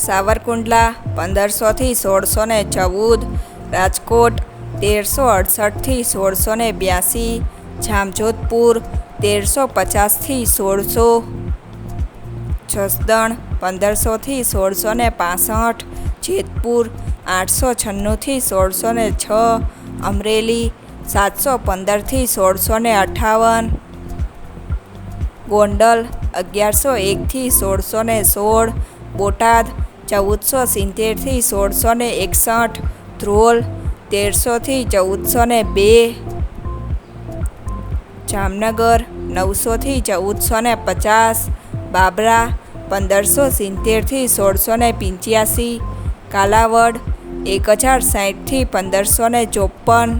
સાવરકુંડલા, પંદરસોથી સોળસો ને ચૌદ, રાજકોટ, તેરસો અડસઠથી સોળસો ને બ્યાસી, જામજોધપુર, તેરસો પચાસથી સોળસો, જસદણ, પંદરસોથી સોળસો ને પાસઠ, જેતપુર, આઠસો છન્નુંથી સોળસો ને છ, અમરેલી, સાતસો પંદરથી સોળસો ને અઠાવન, ગોંડલ, અગિયારસો એકથી સોળસો ને સોળ, બોટાદ ચૌદસો સિત્તેરથી સોળસો ને એકસઠ, ધ્રોલ તેરસોથી ચૌદસો ને બે, જામનગર નવસોથી ચૌદસો ને પચાસ, બાબરા પંદરસો સિત્તેરથી સોળસો ને પંચ્યાસી, કાલાવડ એક હજાર સાઠથી પંદરસો ને ચોપન